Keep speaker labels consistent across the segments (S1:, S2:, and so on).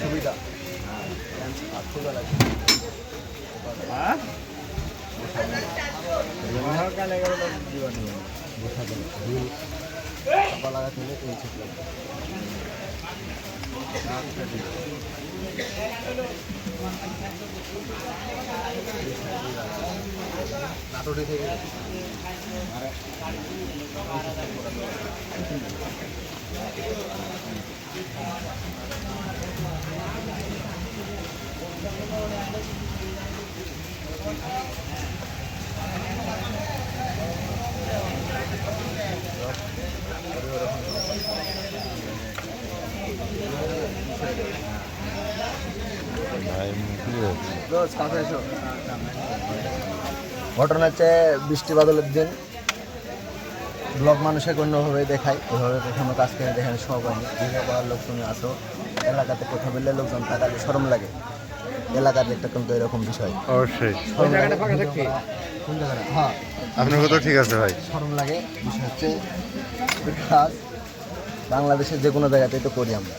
S1: সুবিধা। বসা গেল লাগাতে হলে এই নাটোরে থেকে রোজ কাছে ঘটনা হচ্ছে বৃষ্টি বাদলের দিন। ব্লগ মানুষের অন্যভাবে দেখায়। এভাবে কখনো কাজ করে দেখেন সব আমি ভিডিও করার লোক তুমি আসো এলাকাতে কোথাও বললে লোকজন তাকালে সরম লাগে। এলাকার একটা কিন্তু এরকম বিষয়।
S2: অবশ্যই।
S1: হ্যাঁ।
S2: আপনার কথা ঠিক আছে ভাই।
S1: সরম লাগে। বিষয় হচ্ছে কাজ বাংলাদেশের যে কোনো জায়গাতেই তো করি আমরা।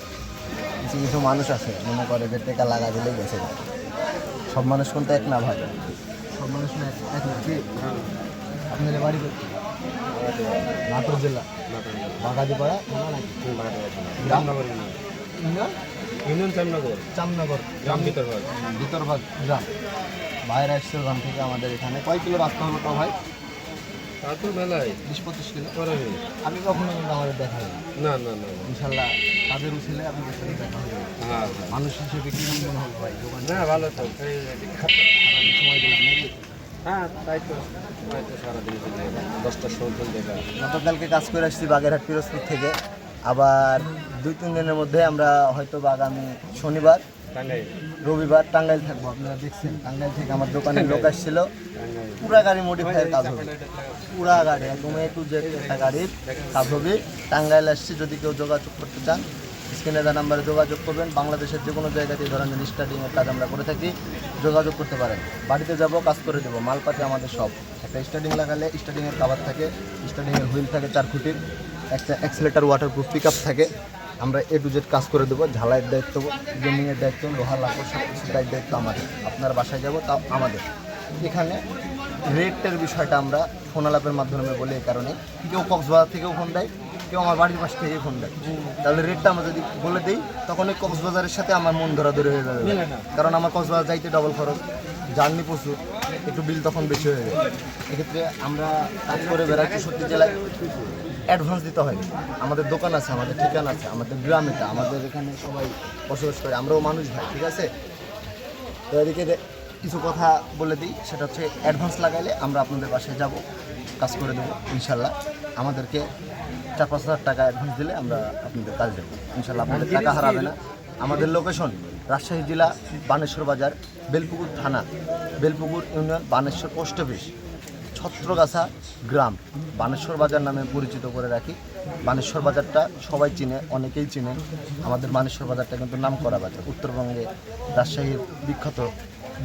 S1: কিছু কিছু মানুষ আছে মনে করে যে টেকা লাগা দিলেই গেছে। সব মানুষ কিন্তু এক না ভাই সব মানুষ না এক- না কি আপনাদের বাড়ি? নাটোর জেলা। বাগাদিপাড়া গ্রাম ইউনিয়ন?
S3: ইউনিয়ন? শ্যামনগর
S1: চামনগর।
S3: গ্রাম ভিতরভাগ।
S1: ভিতরভাগ। গ্রাম বাইরে আসছে ওখান থেকে আমাদের এখানে। কয় কিলো রাস্তা হলো তাও ভাই।
S3: তা তো মেলায়
S1: বিশ পঁচিশ কিলো
S3: করে নেই।
S1: আমি কখনো কিন্তু আমাদের দেখা হয়নি।
S3: না না না।
S1: ইনশাল্লাহ তাদের সাথে দেখা হবে
S3: হ্যাঁ হ্যাঁ।
S1: মানুষ হিসেবে কি মনে হবে ভাই? দোকান?
S3: না ভালো তো।
S1: সময় দিলাম নাকি?
S3: হ্যাঁ তাই তো। সারাদিন দশটার সময়
S1: গতকালকে কাজ করে আসছি বাগেরহাট পিরোজপুর থেকে। আবার দুই তিন দিনের মধ্যে আমরা হয়তো বা আগামী শনিবার রবিবার টাঙ্গাইল থাকব আপনারা দেখছেন। টাঙ্গাইল থেকে আমার দোকানে লোক আসছিল। পুরা গাড়ি মডিফাইয়ের কাজ হবে। পুরা গাড়ি একদম এ টু জেড একটা গাড়ির কাজ হবে। টাঙ্গাইল আসছি যদি কেউ যোগাযোগ করতে চান স্ক্রিনে দেওয়া নাম্বারে যোগাযোগ করবেন। বাংলাদেশের যে কোনো জায়গাতে এই ধরনের স্টার্টিংয়ের কাজ আমরা করে থাকি। যোগাযোগ করতে পারেন। বাড়িতে যাব কাজ করে দেবো। মালপাতি আমাদের সব। একটা স্টার্টিং লাগালে স্টার্টিংয়ের কাভার থাকে। স্টার্টিংয়ের হুইল থাকে চার খুঁটির। একটা অ্যাক্সিলেটার ওয়াটারপ্রুফ পিক আপ থাকে। আমরা এ টু জেড কাজ করে দেবো ঝালাইয়ের দায়িত্ব জমিংয়ের দায়িত্ব লোহার লাকড় সব কিছু দায়িত্ব আমাদের। আপনার বাসায় যাব তাও আমাদের। এখানে রেটের বিষয়টা আমরা ফোন আলাপের মাধ্যমে বলি এই কারণে। কেউ কক্সবাজার থেকেও ফোন দেয় কেউ আমার বাড়ির পাশ থেকেই ফোন দেয়। তাহলে রেটটা আমরা যদি বলে দিই তখন ওই কক্সবাজারের সাথে আমার মন ধরাধরি হয়ে যাবে। কারণ আমার কক্সবাজার যাইতে ডবল খরচ জার্নি প্রচুর। একটু বিল তখন বেশি হয়ে যায়। এক্ষেত্রে আমরা কাজ করে বেড়াই চৌষট্টি জেলায় অ্যাডভান্স দিতে হয়। আমাদের দোকান আছে আমাদের ঠিকানা আছে আমাদের গ্রাম এটা আমাদের এখানে সবাই বসবাস করে আমরাও মানুষ ভাই ঠিক আছে? তো এদিকে কিছু কথা বলে দিই সেটা হচ্ছে অ্যাডভান্স লাগাইলে আমরা আপনাদের বাসায় যাব কাজ করে দেবো ইনশাল্লাহ। আমাদেরকে চার পাঁচ হাজার টাকা অ্যাডভান্স দিলে আমরা আপনাদের কাজ দেবো। ইনশাল্লাহ আপনাদের টাকা হারাবে না। আমাদের লোকেশন রাজশাহী জেলা, বানেশ্বর বাজার, বেলপুকুর থানা, Belpukur union, Baneshwar post office Chhatragachha গ্রাম। বানেশ্বর বাজার নামে পরিচিত করে রাখি। বানেশ্বর বাজারটা সবাই চিনে, অনেকেই চিনে। আমাদের বানেশ্বর বাজারটা কিন্তু নাম করা বাজার। উত্তরবঙ্গে রাজশাহীর বিখ্যাত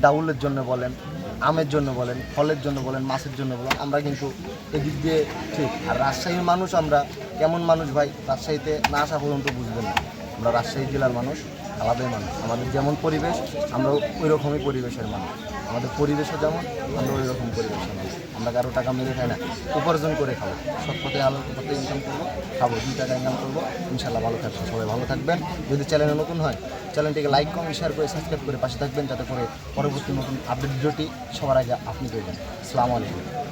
S1: ডাউলের জন্য বলেন, আমের জন্য বলেন, ফলের জন্য বলেন, মাছের জন্য বলেন, আমরা কিন্তু এদিক দিয়ে ঠিক। আর রাজশাহীর মানুষ আমরা, কেমন মানুষ ভাই? রাজশাহীতে না আসা পর্যন্ত বুঝবেন না। আমরা রাজশাহী জেলার মানুষ, আলাদাই মানুষ। আমাদের যেমন পরিবেশ, আমরা ওই রকমই পরিবেশের মানুষ। আমাদের পরিবেশও যেমন, আমরা ওই রকম পরিবেশের মানুষ। আমরা কারও টাকা মেরে খাই না। উপার্জন করে খাব। সৎ পথে আলো, পথে ইনকাম করব, খাব, দুই টাকা ইনকাম করব। ইনশাল্লাহ ভালো থাকব সবাই ভালো থাকবেন। যদি চ্যানেলে নতুন হয় চ্যানেলটিকে লাইক কমেন্ট শেয়ার করে সাবস্ক্রাইব করে পাশে থাকবেন, যাতে করে পরবর্তী নতুন আপডেট ভিডিওটি সবার আগে আপনি করবেন আসসালামু আলাইকুম।